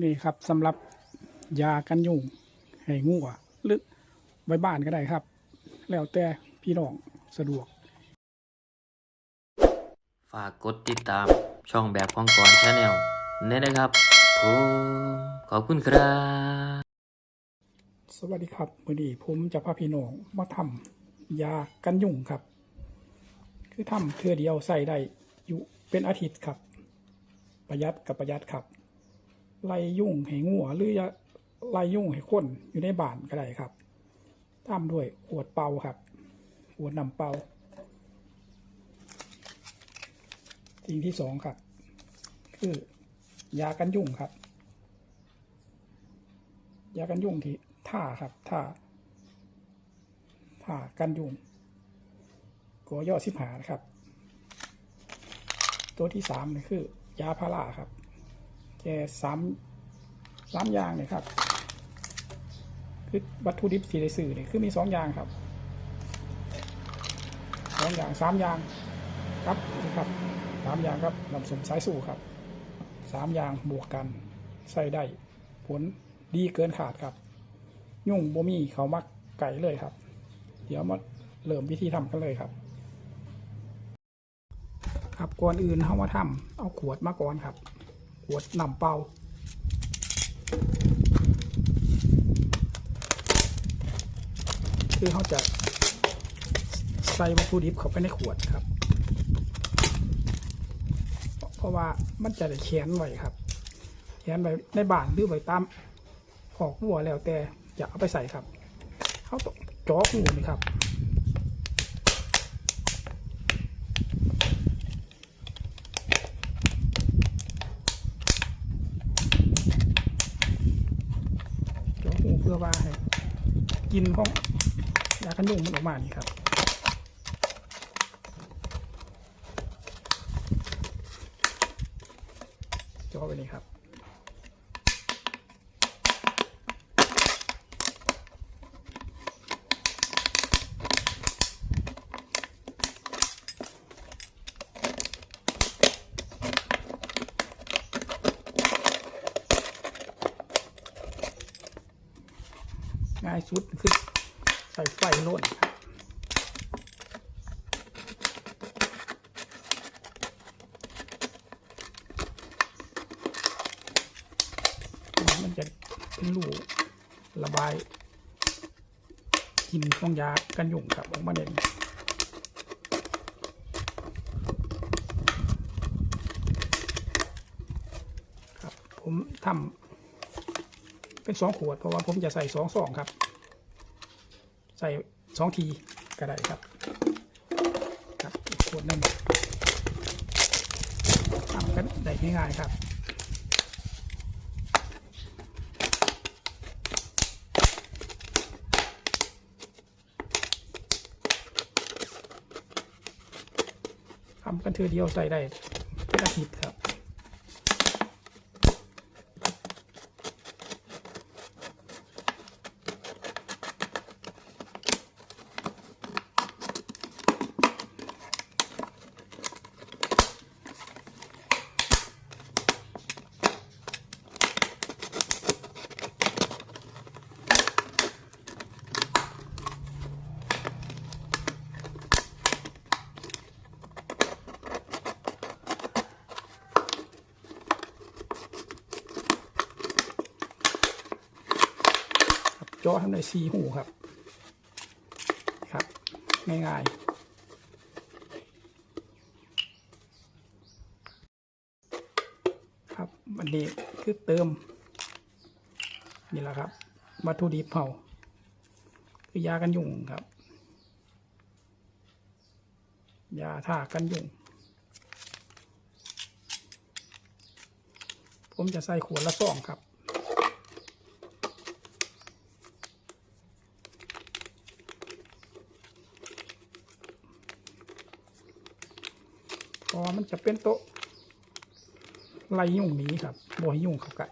นี่ครับสำหรับยากันยุงให้งูอะหรือไว้บ้านก็ได้ครับ แล้วแต่พี่น้องสะดวก ฝากกดติดตามช่องแบบของกอนชาแนลนี่นะครับผมขอบคุณครับ สวัสดีครับวันนี้ผมจะพาพี่น้องมาทำยากันยุงครับ คือทำเทื่อเดียวใส่ได้อยู่เป็นอาทิตย์ครับ ประหยัดกับประหยัดครับ ไล่ยุ่งให้งัวหรือจะไล่ยุ่งให้คนอยู่ในบ้านก็ได้ครับตามด้วยขวดเป่าครับขวดน้ำเป่าสิ่งที่สองครับ คือยากันยุ่งครับ ยากันยุ่งที่ท่าครับท่าท่ากันยุ่งกอย่อสิบหาครับ ตัวที่สามนี่คือยาพาราครับ แค่สามสามอย่างเนี่ยครับ คือวัตถุดิบที่ได้ซื้อเนี่ยคือมีสองอย่างครับสองอย่างสามอย่างครับนี่ครับสามอย่างครับน้ำส้มสายสู้ครับสามอย่างบวกกันใส่ได้ผลดีเกินขาดครับ ยุ่งบ่มีเขามักไก่เลยครับ เดี๋ยวมาเริ่มวิธีทำกันเลยครับ ครับก่อนอื่นเขามาทำเอาขวดมาก่อนครับ วดน้ำเปล่าคือเขาจะใส่วัตถุดิบเข้าไปในขวดครับ เพราะว่ามันจะได้แขนไว้ครับแขนไว้ในบ้านหรือไว้ตามขอกวัวแล้วแต่จะเอาไปใส่ครับเขาต้องจ่อหูนี่ครับ จ่อหูเพื่อว่าให้ กินของยากันยุงมันออกมานี่ครับจ่อไปนี่ครับ ง่ายสุดคือใส่ไฟโล่นมันจะเป็นรูระบายกินของยากันยุงครับออกมาเด่นครับผมทำ เป็นสองขวด เพราะว่าผมจะใส่สองซองครับ ใส่สองทีก็ได้ครับ ครับขวดหนึ่งทำกันได้ง่ายๆครับทำกันเทือเดียวใส่ได้เป็นอาทิตย์ครับครับ ซีหูครับ ครับง่ายๆครับวันนี้คือเติม นี่แหละครับ วัตถุดิบเผาคือยากันยุงครับ ยาท่ากันยุงผมจะใส่ขวดละสองครับ เพราะว่ามัน จะเป็นโต๊ะไล่ยุ่งหนี้ครับบ่ให้ยุ่งเขากัด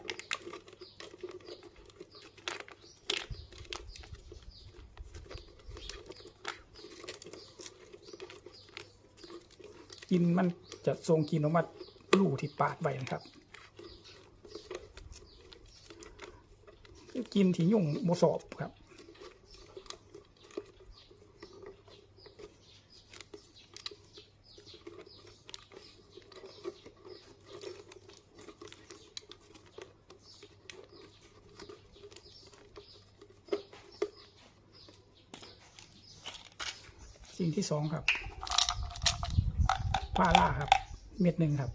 กินมันจะทรงกินออกมาลู่ที่ปากไปนะครับ กินที่ยุ่งโมสอบครับ สิ่งที่สองครับพาล่าครับ เม็ดหนึ่งครับ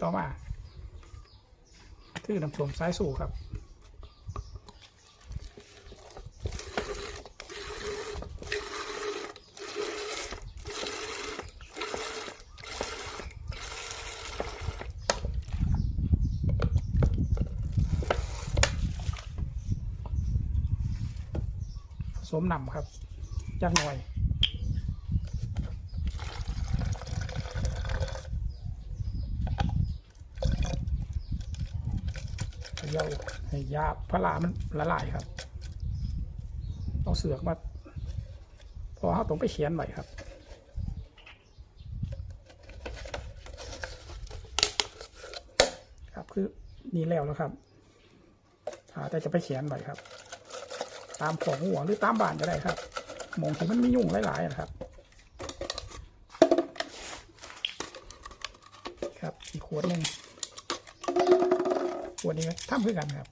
ต่อมาคือน้ำส้มสายสูครับ มนำครับจากหน่อยเยาให้ยาพระลามันละลายครับเอาเสือกมาพอเขาต้องไปเขียนไว้ครับครับคือนี่แล้วแล้วครับอ่าแต่จะไปเขียนไว้ครับ ตามของหัวหรือตามบ้านก็ได้ครับมองที่มันไม่ยุ่งหลายๆนะครับ ครับอีกขวดหนึ่งขวดนี้ทำเพื่อกันครับ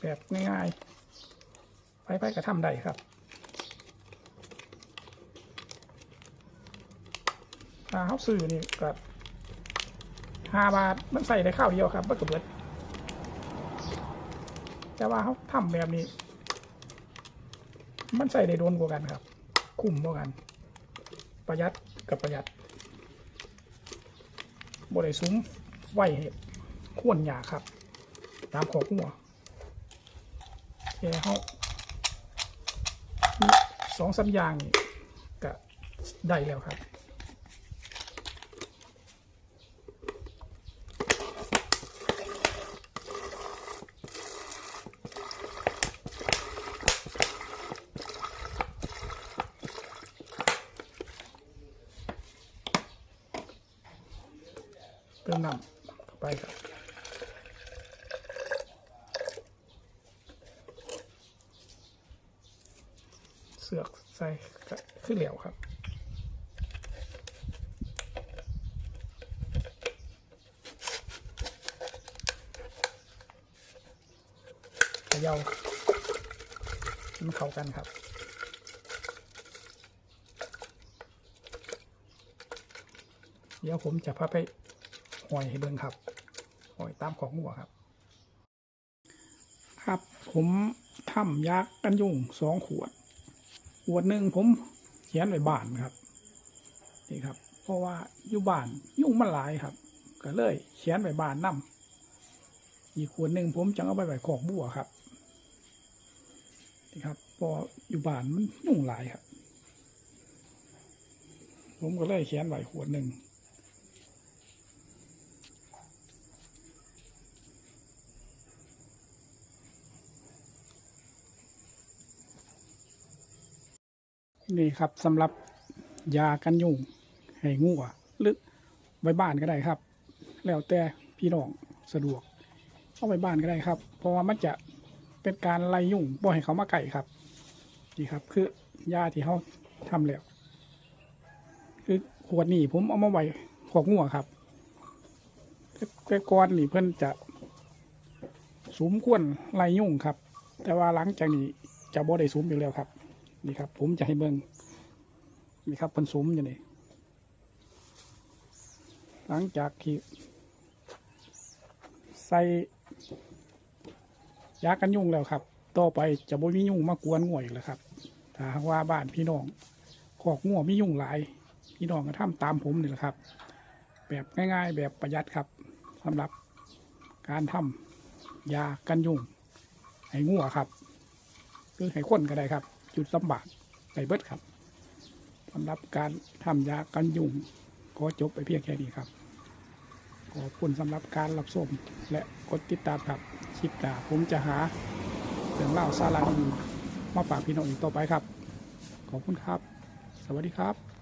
แบบง่ายๆ ไปๆก็ทำได้ครับถ้าเขาซื้อนี่ก็ห้าบาทมันใส่ได้ข้าวเดียวครับมันก็เบิด แต่ว่าเขาทำแบบนี้ มันใส่ได้โดนกว่ากันครับ คุ้มกว่ากัน ประหยัดกับประหยัดบริซุ้มไหวให้ควรหยาครับ ตามขอบหัวแค่เขาสองสามอย่างนี่ก็ได้แล้วครับ เติมน้ำเข้าไปครับเสือกใส่ขึ้นเหลวครับเขยาให้มันเข้ากันครับเดี๋ยวผมจะพาไป หอยให้เบิ่งครับหอยตามของหัวครับ ครับ ผมทำยากกันยุ่งสองขวด ขวดหนึ่งผมเขียนไว้บ้านครับนี่ครับ เพราะว่าอยู่บ้านยุ่งมันหลายครับ ก็เลยเขียนไว้บ้านนํอีกขวดหนึ่งผมจังเอาไปไว้ขอกบัวครับนี่ครับพออยู่บ้านมันยุ่งหลายครับ ผมก็เลยเขียนไว้ขวดหนึ่ง นี่ ครับสำหรับยากันยุงให้งัวหรือไว้บ้านก็ได้ครับ แล้วแต่พี่น้องสะดวกเอาไว้บ้านก็ได้ครับ เพราะว่ามันจะเป็นการไล่ยุ่งบ่ให้เขามาไก่ครับนี่ครับ คือยาที่เขาทำแล้ว คือขวดนี้ผมเอามาไว้ขวกงัวครับแต่ก่อนนี่เพิ่นจะสุมควนไล่ยุ่งครับ แต่ว่าหลังจากนี้จะบ่ได้สุมอยู่แล้วครับ นี่ครับ ผมจะให้เบิ่ง นี่ครับเพิ่นสุมอยู่นี่หลังจากที่ใส่ยากันยุ่งแล้วครับ ต่อไปจะบ่มียุ่งมากวนง่วยแล้วครับ ถ้าหากว่าบ้านพี่น้องขอกง่วมียุ่งหลาย พี่น้องก็ทำตามผมนี่แหละครับ แบบง่ายๆ แบบประหยัดครับสำหรับการทำยากันยุ่งให้งัวครับหรือให้คนก็ได้ครับ จุดลำบากไปเบิดครับ สำหรับการทำยากันยุงขอจบไปเพียงแค่นี้ครับ ขอบคุณสำหรับการรับชมและกดติดตามครับคลิปหน้าผมจะหาเรื่องเล่าสาระดีมาฝากพี่น้องอีกต่อไปครับ ขอบคุณครับ สวัสดีครับ